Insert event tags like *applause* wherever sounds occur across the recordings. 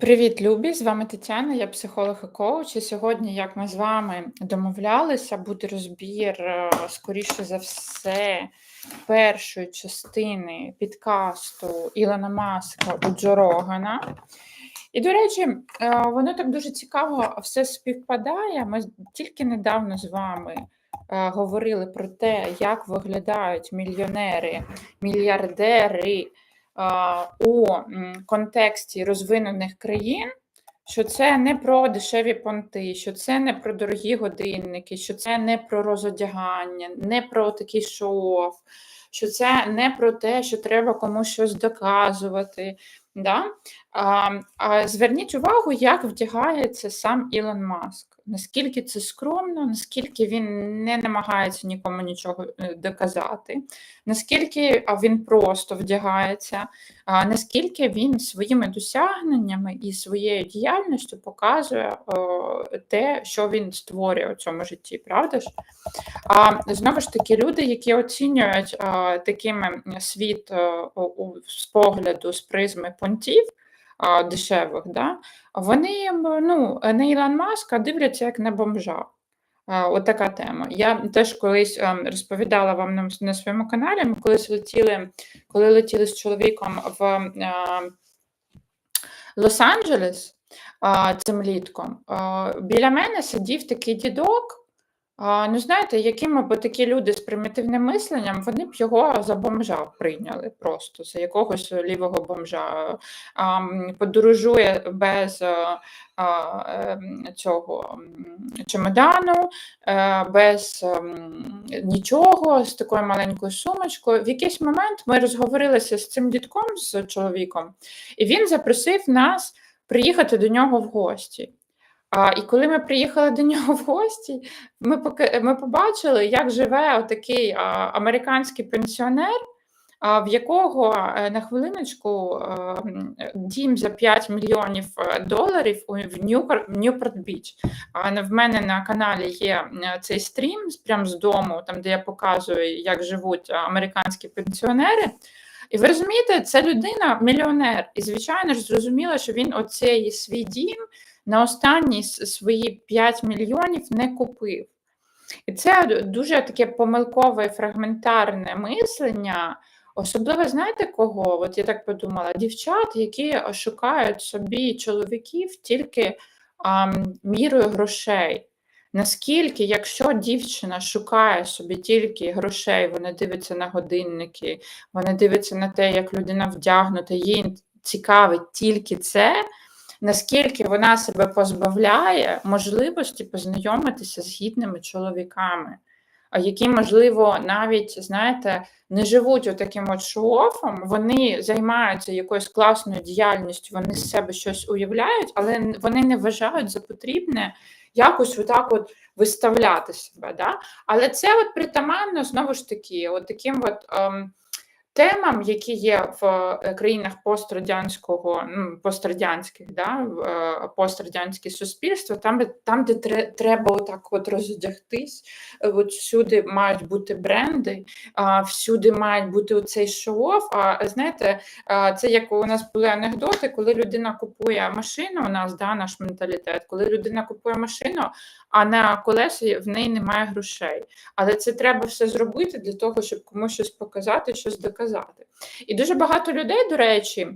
Привіт, Любі! З вами Тетяна, я психолог і коуч. І сьогодні, як ми з вами домовлялися, буде розбір, е, скоріше за все, першої частини підкасту Ілона Маска у Джо Рогана. І, до речі, е, воно так дуже цікаво все співпадає. Ми тільки недавно з вами е, говорили про те, як виглядають мільйонери, мільярдери у контексті розвинених країн, що це не про дешеві понти, що це не про дорогі годинники, що це не про розодягання, не про такий шоу, що це не про те, що треба комусь щось доказувати. Да? А, а Зверніть увагу, як вдягається сам Ілон Маск наскільки це скромно, наскільки він не намагається нікому нічого е, доказати, наскільки він просто вдягається, наскільки він своїми досягненнями і своєю діяльністю показує те, що він створює у цьому житті, правда ж? А знову ж таки, люди, які оцінюють такими світ з погляду з призми понтів дешевих, да, вони ну, на Ілон Маска дивляться як на бомжа. От така тема. Я теж колись ем, розповідала вам на, на своєму каналі. Ми колись летіли, коли летіли з чоловіком в е, Лос-Анджелес цим літком. Біля мене сидів такий дідок. Ну, знаєте, якими б такі люди з примітивним мисленням, вони б його за бомжа прийняли просто, за якогось лівого бомжа. Подорожує без е, ем, цього чемодану, е, без ем, нічого, з такою маленькою сумочкою. В якийсь момент ми розговорилися з цим дідком, з чоловіком, і він запросив нас приїхати до нього в гості. А, І коли ми приїхали до нього *laughs* в гості, ми поки, ми побачили, як живе отакий а, американський пенсіонер, а, в якого е, на хвилиночку а, дім за 5 мільйонів е, доларів в Ньюпорт Біч. А в мене на каналі є цей стрім прямо з дому, там де я показую, як живуть американські пенсіонери. І ви розумієте, це людина мільйонер. І, звичайно ж, зрозуміло, що він оцей свій дім на останні свої 5 мільйонів не купив. І це дуже таке помилкове і фрагментарне мислення. Особливо, знаєте кого? От я так подумала: дівчат, які шукають собі чоловіків тільки а, мірою грошей. Наскільки, якщо дівчина шукає собі тільки грошей, вона дивиться на годинники, вона дивиться на те, як людина вдягнута, їй цікавить тільки це, наскільки вона себе позбавляє можливості познайомитися з гідними чоловіками, які, можливо, навіть, знаєте, не живуть отаким от шофом, вони займаються якоюсь класною діяльністю, вони з себе щось уявляють, але вони не вважають за потрібне якось отак от виставляти себе. Да? Але це от притаманно знову ж таки, от таким от. Ем, темам, які є в е, країнах пострадянського, ну, пострадянських, да, е, пострадянське суспільство, там, там, де треба отак от роздягтись, е, от всюди мають бути бренди, всюди мають бути оцей шоу. А знаєте, це як у нас були анекдоти, коли людина купує машину, у нас да, наш менталітет, коли людина купує машину, а на колесі в неї немає грошей. Але це треба все зробити для того, щоб комусь щось показати, щось доказати. І дуже багато людей, до речі,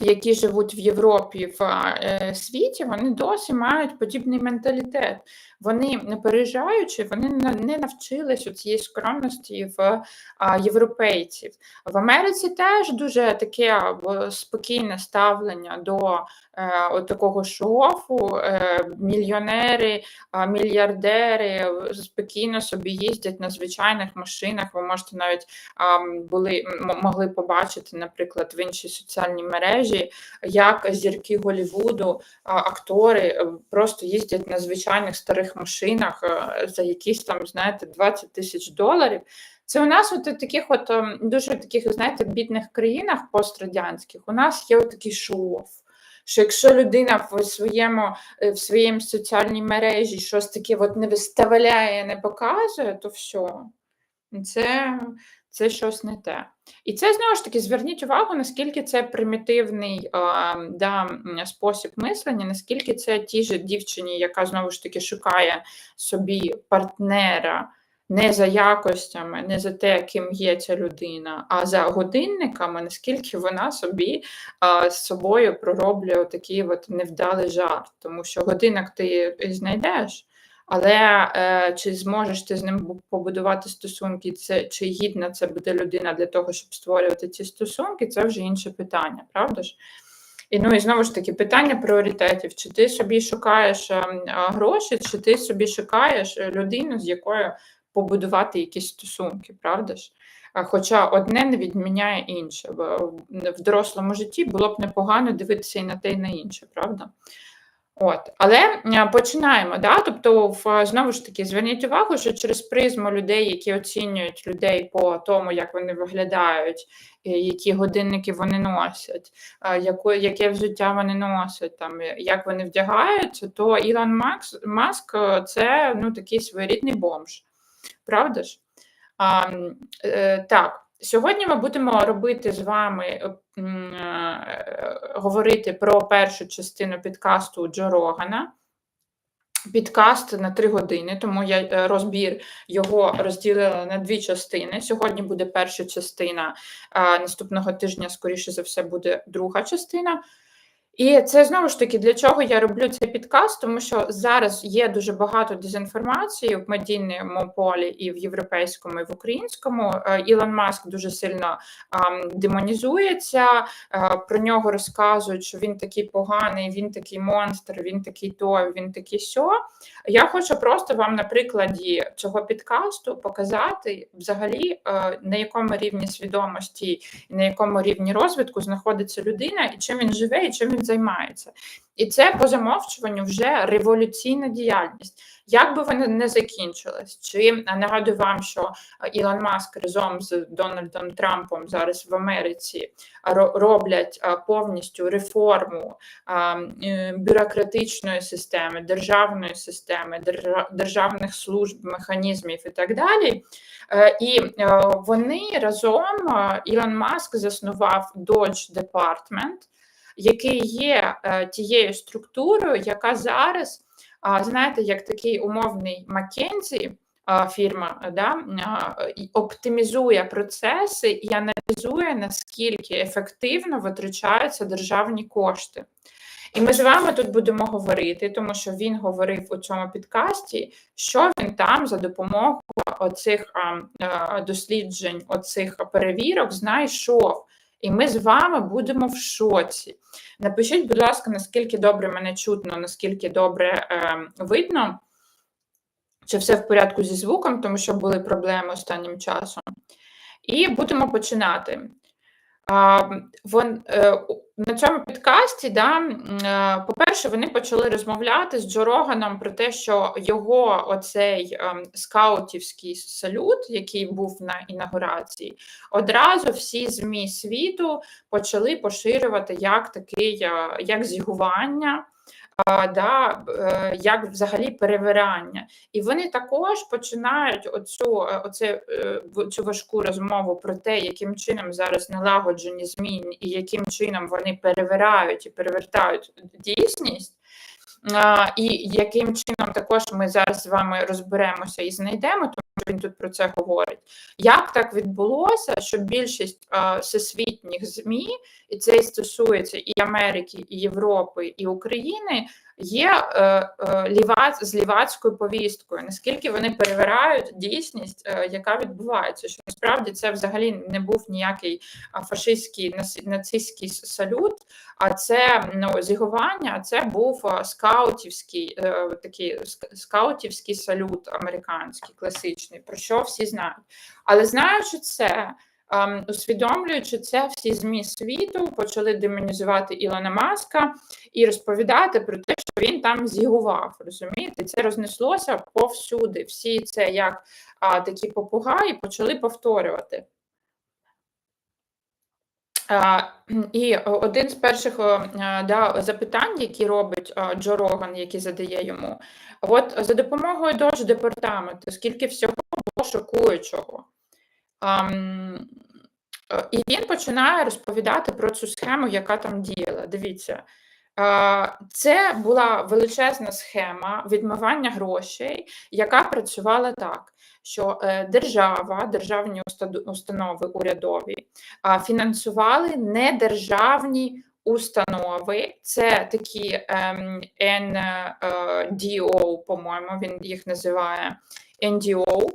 які живуть в Європі в е, світі, вони досі мають подібний менталітет. Вони не переїжджаючи, вони не навчились у цієї скромності в європейців. В Америці теж дуже таке спокійне ставлення до е, такого шофу. Е, мільйонери, мільярдери спокійно собі їздять на звичайних машинах. Ви можете навіть були могли побачити, наприклад, в іншій соціальній мережі, як зірки Голівуду, актори просто їздять на звичайних старих машинах е, за якісь там, знаєте, 20 тисяч доларів. Це у нас от таких от ем, дуже таких, знаєте, бідних країнах пострадянських у нас є такий шоу. Що якщо людина в своєму е, в своїй соціальній мережі щось таке от не виставляє, не показує, то все. Це, Це щось не те. І це знову ж таки зверніть увагу, наскільки це примітивний да, спосіб мислення, наскільки це тій же дівчині, яка знову ж таки шукає собі партнера не за якостями, не за те, ким є ця людина, а за годинниками, наскільки вона собі з собою пророблює такий от невдалий жарт, тому що годинник ти знайдеш. Але е, чи зможеш ти з ним побудувати стосунки, це чи гідна це буде людина для того, щоб створювати ці стосунки, це вже інше питання, правда ж? І ну і знову ж таки питання пріоритетів: чи ти собі шукаєш е, гроші, чи ти собі шукаєш людину, з якою побудувати якісь стосунки, правда ж? Хоча одне не відміняє інше. В дорослому житті було б непогано дивитися і на те, і на інше, правда? От, але починаємо. Да? Тобто, в, знову ж таки, зверніть увагу, що через призму людей, які оцінюють людей по тому, як вони виглядають, які годинники вони носять, яку, яке взуття вони носять, там як вони вдягаються, то Ілон Макс, Маск це ну, такий своєрідний бомж. Правда ж? А, е, Так. Сьогодні ми будемо робити з вами е, говорити про першу частину підкасту Джо Рогана. Підкаст на три години, тому я е, розбір його розділила на дві частини. Сьогодні буде перша частина, наступного тижня, скоріше за все, буде друга частина. І це знову ж таки для чого я роблю цей підкаст, тому що зараз є дуже багато дезінформації в медійному полі і в європейському, і в українському. Е, Ілон Маск дуже сильно демонізується. А, про нього розказують, що він такий поганий, він такий монстр, він такий той, він такий сьо. Я хочу просто вам на прикладі цього підкасту показати взагалі е, на якому рівні свідомості на якому рівні розвитку знаходиться людина, і чим він живе, і чим він займається. І це по замовчуванню вже революційна діяльність. Як би вона не закінчилась, чи нагадую вам, що Ілон Маск разом з Дональдом Трампом зараз в Америці роблять повністю реформу е, бюрократичної системи, державної системи, державних служб, механізмів і так далі. Е, і е, вони разом Ілон Маск заснував Dodge Department, який є е, тією структурою, яка зараз, знаєте, як такий умовний Маккензі, Фірма да, оптимізує процеси і аналізує, наскільки ефективно витрачаються державні кошти. І ми з вами тут будемо говорити, тому що він говорив у цьому підкасті, що він там за допомогою оцих досліджень, оцих перевірок знайшов. І ми з вами будемо в шоці. Напишіть, будь ласка, наскільки добре мене чутно, наскільки добре е, видно, чи все в порядку зі звуком, тому що були проблеми останнім часом. І будемо починати. Вон, е, на цьому підкасті, да, е, по-перше, вони почали розмовляти з Джо Роганом про те, що його оцей ем, скаутівський салют, який був на інаугурації, одразу всі ЗМІ світу почали поширювати як такий е, як зігування да, е, як взагалі перевирання. І вони також починають оцю е, оце, е, цю важку розмову про те, яким чином зараз налагоджені зміни і яким чином вони перевирають і перевертають дійсність. І яким чином також ми зараз з вами розберемося і знайдемо, він тут про це говорить. Як так відбулося, що більшість всесвітніх ЗМІ, і це стосується і Америки, і Європи, і України, є е, е, з лівацькою повісткою, наскільки вони перевирають дійсність, е, яка відбувається, що насправді це взагалі не був ніякий фашистський нацистський салют, а це ну, зігування, це був скаутівський такий скаутівський салют американський, класичний, про що всі знають. Але знаючи це. Ем, усвідомлюючи це, всі змі світу почали демонізувати Ілона Маска і розповідати про те, він там зігував. Розумієте, це рознеслося повсюди. Всі це як а, такі попугаї почали повторювати. А, і один з перших да, запитань, які робить Джо Роган, який задає йому, от за допомогою Додж департаменту, скільки всього було шокуючого. Е, і він починає розповідати про цю схему, яка там діяла. Дивіться, це була величезна схема відмивання грошей, яка працювала так. Що е, держава, державні установи урядові фінансували недержавні установи, це такі NDO, ем, по-моєму, він їх називає NDO,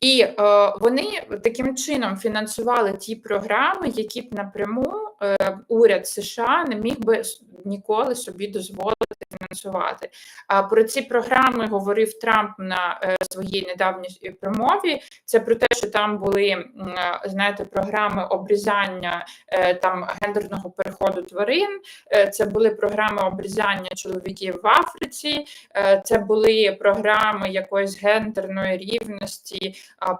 і е, вони таким чином фінансували ті програми, які б напряму е, уряд США не міг би ніколи собі дозволити фінансувати. А про ці програми говорив Трамп на е, своїй недавній промові. Це про те, що там були е, знаєте, програми обрізання е, там гендерного переходу тварин. Е, це були програми обрізання чоловіків в Африці. Е, це були програми якоїсь гендерної рівності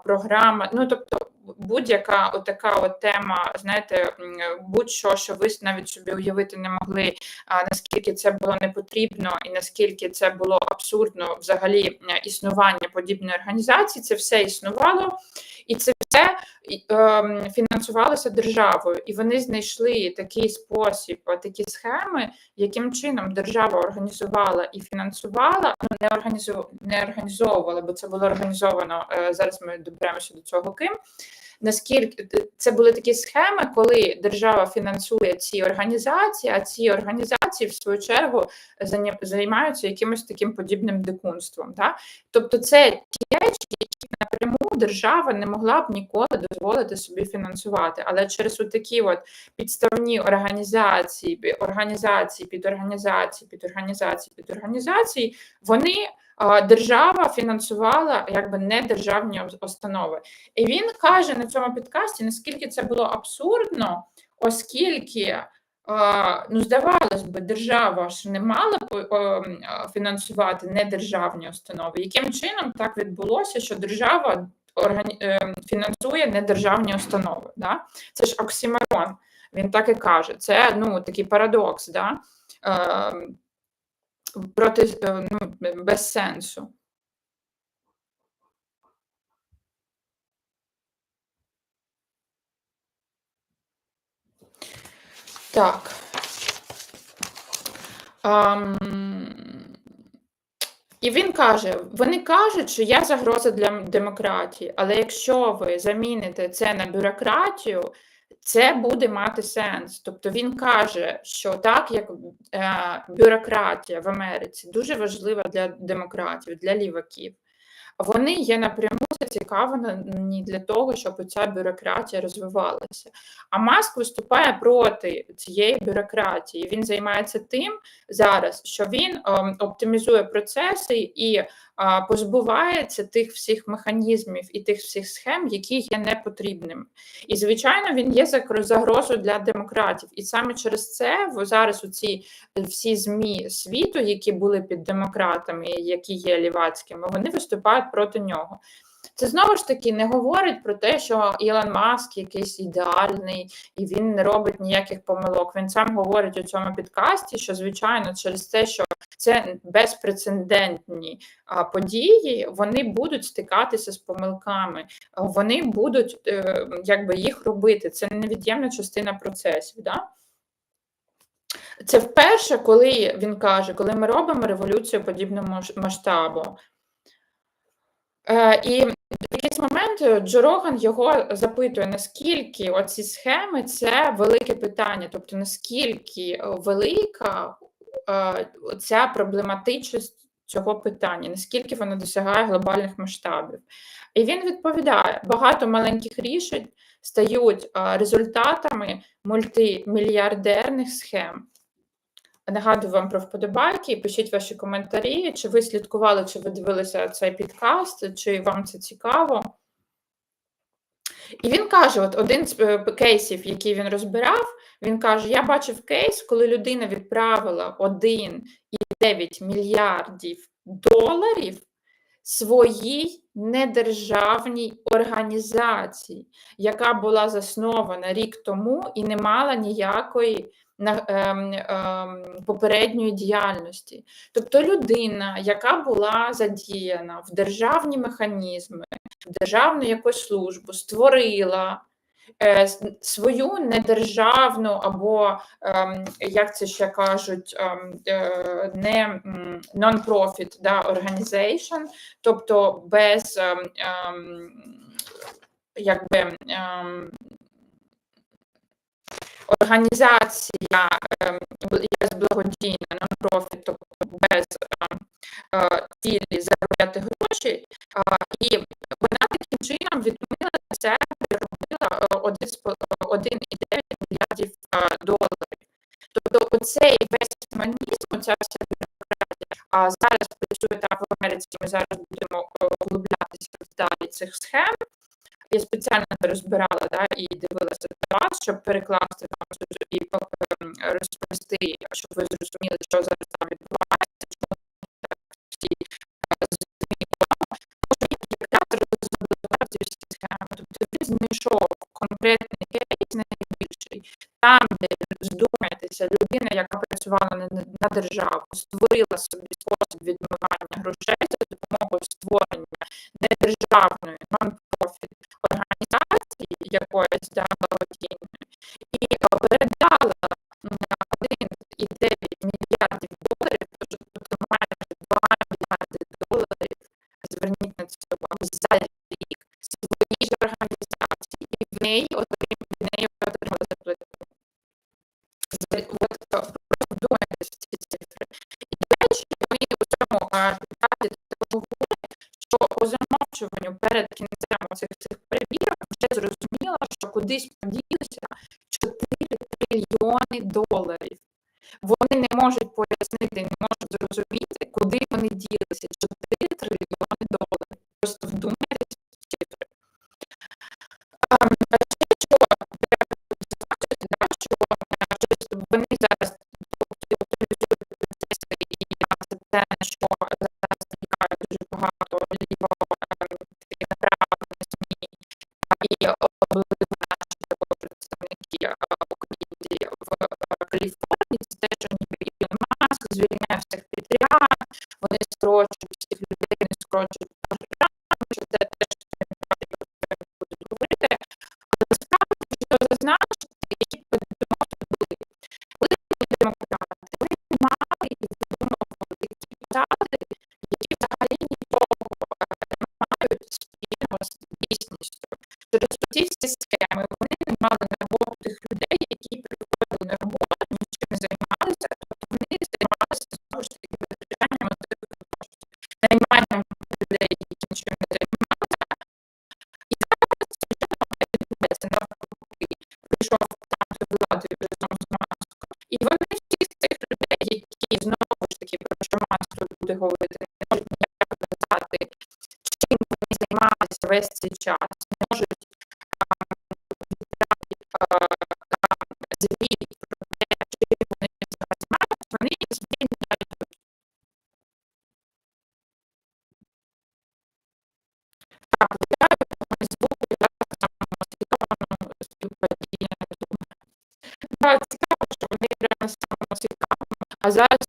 програма. Ну тобто, будь-яка отака от тема, знаєте, будь-що, що ви навіть собі уявити не могли, а наскільки це було не потрібно, і наскільки це було абсурдно взагалі існування подібної організації, це все існувало, і це все е, фінансувалося державою, і вони знайшли такий спосіб, такі схеми, яким чином держава організувала і фінансувала, ну не організовувала, не організовувала, бо це було організовано е, зараз. Ми доберемося до цього ким наскільки це були такі схеми, коли держава фінансує ці організації, а ці організації в свою чергу займаються якимось таким подібним дикунством. Да? Тобто, це ті речі, напряму держава не могла б ніколи дозволити собі фінансувати, але через такі от підставні організації, організації, підорганізації, підорганізації, підорганізації, вони держава фінансувала якби не державні установи. І він каже на цьому підкасті, наскільки це було абсурдно, оскільки. Ну, здавалось би, держава ж не мала фінансувати недержавні установи. Яким чином так відбулося, що держава. Е, фінансує недержавні установи? Да? Це ж оксимарон, він так і каже. Це ну, такий парадокс. Да? Ем, проти е, ну, без сенсу. Так. Um, і він каже: вони кажуть, що я загроза для демократії, але якщо ви заміните це на бюрократію, це буде мати сенс. Тобто він каже, що так як е, бюрократія в Америці дуже важлива для демократів, для ліваків, вони є напряму зацікавлені для того, щоб ця бюрократія розвивалася. А Маск виступає проти цієї бюрократії. Він займається тим зараз, що він ем, оптимізує процеси і позбувається тих всіх механізмів і тих всіх схем, які є непотрібними. І, звичайно, він є загрозою для демократів. І саме через це зараз у ці всі ЗМІ світу, які були під демократами, які є лівацькими, вони виступають проти нього. Це знову ж таки не говорить про те, що Ілон Маск якийсь ідеальний і він не робить ніяких помилок. Він сам говорить у цьому підкасті, що звичайно через те, що це безпрецедентні події, вони будуть стикатися з помилками, вони будуть е, якби їх робити. Це невід'ємна частина процесів. Да? Це вперше, коли він каже, коли ми робимо революцію подібного масштабу. Е, і в якийсь момент Джо Роган його запитує, наскільки оці схеми це велике питання, тобто наскільки велика е, ця проблематичність цього питання, наскільки вона досягає глобальних масштабів. І він відповідає: багато маленьких рішень стають е, результатами мультимільярдерних схем. Нагадую вам про вподобайки, пишіть ваші коментарі, чи ви слідкували, чи ви дивилися цей підкаст, чи вам це цікаво. І він каже: от один з е, кейсів, який він розбирав, він каже: Я бачив кейс, коли людина відправила 1,9 мільярдів доларів своїй недержавній організації, яка була заснована рік тому і не мала ніякої попередньої діяльності. Тобто людина, яка була задіяна в державні механізми, в державну якусь службу, створила е, свою недержавну або ем, як це ще кажуть, ем, е, не non-profit да, organization, тобто без ем, ем, якби ем, організація ем, є благодійна, non-profit, тобто без ем, е, цілі заробляти гроші, і вона таким чином відмінила на себе робила е, е, 1,9 мільярдів е, доларів. Тобто оцей весь механізм, оця вся бюрократія, а зараз працює так в Америці, ми зараз будемо е, углублятися в деталі цих схем. Я спеціально розбирала да, і дивилася для вас, щоб перекласти вам і ем, розповісти, щоб ви зрозуміли, що зараз там відбувається, чому так всі е. Що якраз розробляв ці. Тобто він знайшов конкретний кейс найбільший, там, де здумайтеся, людина, яка працювала на, на державу, створила собі спосіб відмивання грошей за допомогою створення недержавної організації якоїсь благодійної, і передала на 1,9 мільярдів доларів, тобто майже 2 мільярди доларів, зверніть на це увагу, за рік своїй ж організації, і в неї отримали зарплату. От е, просто вдумайтесь в ці цифри. І далі ми у цьому говоримо, що по замовчуванню перед кінцем цих цих кудись поділися 4 трильйони доларів. Вони не можуть пояснити, не можуть зрозуміти, куди вони ділися. 4 трильйони доларів. Вони скорочують всіх людей, не скорочують програми, що це весь цей час можуть звіт про те, чи вони взагалі мають, вони їх не дають. Так, я думаю, з боку я так само свідомо співпадіння думаю. Так, цікаво, що вони прямо самосвідомо, а зараз